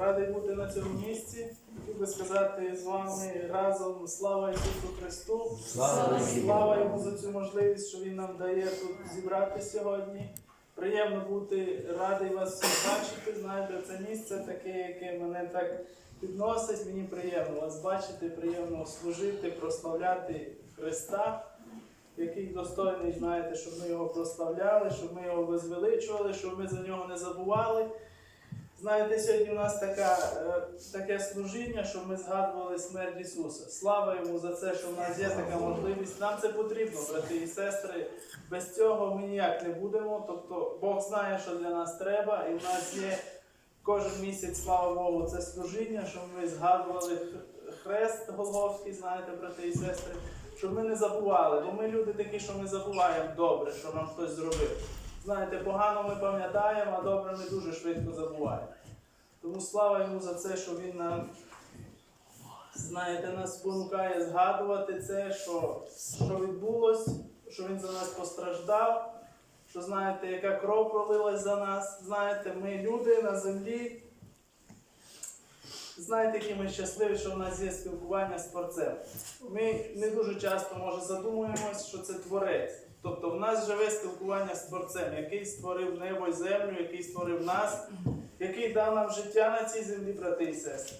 Радий бути на цьому місці. Хотів би сказати з вами разом слава Ісусу Христу. Слава Слава йому за цю можливість, що він нам дає тут зібрати сьогодні. Приємно бути радий вас всіх бачити. Знаєте, це місце таке, яке мене так підносить. Мені приємно вас бачити, приємно служити, прославляти Христа, який достойний, знаєте, щоб ми його прославляли, щоб ми його возвеличували, щоб ми за нього не забували. Знаєте, сьогодні у нас така, е, таке служіння, щоб ми згадували смерть Ісуса. Слава йому за це, що в нас є така можливість. Нам це потрібно, брати і сестри. Без цього ми ніяк не будемо. Тобто Бог знає, що для нас треба, і в нас є кожен місяць, слава Богу, це служіння, щоб ми згадували хрест Голгофський, знаєте, брати і сестри, щоб ми не забували. Бо ми люди такі, що ми забуваємо добре, що нам хтось зробив. Знаєте, погано ми пам'ятаємо, а добре ми дуже швидко забуваємо. Тому слава йому за це, що він нам, знаєте, нас спонукає згадувати це, що, що відбулось, що він за нас постраждав, що знаєте, яка кров пролилась за нас. Знаєте, ми люди на землі. Знаєте, які ми щасливі, що в нас є спілкування з творцем. Ми не дуже часто, може, задумуємось, що це творець. Тобто в нас живе спілкування з творцем, який створив небо і землю, який створив нас, який дав нам життя на цій землі, брати і сестри.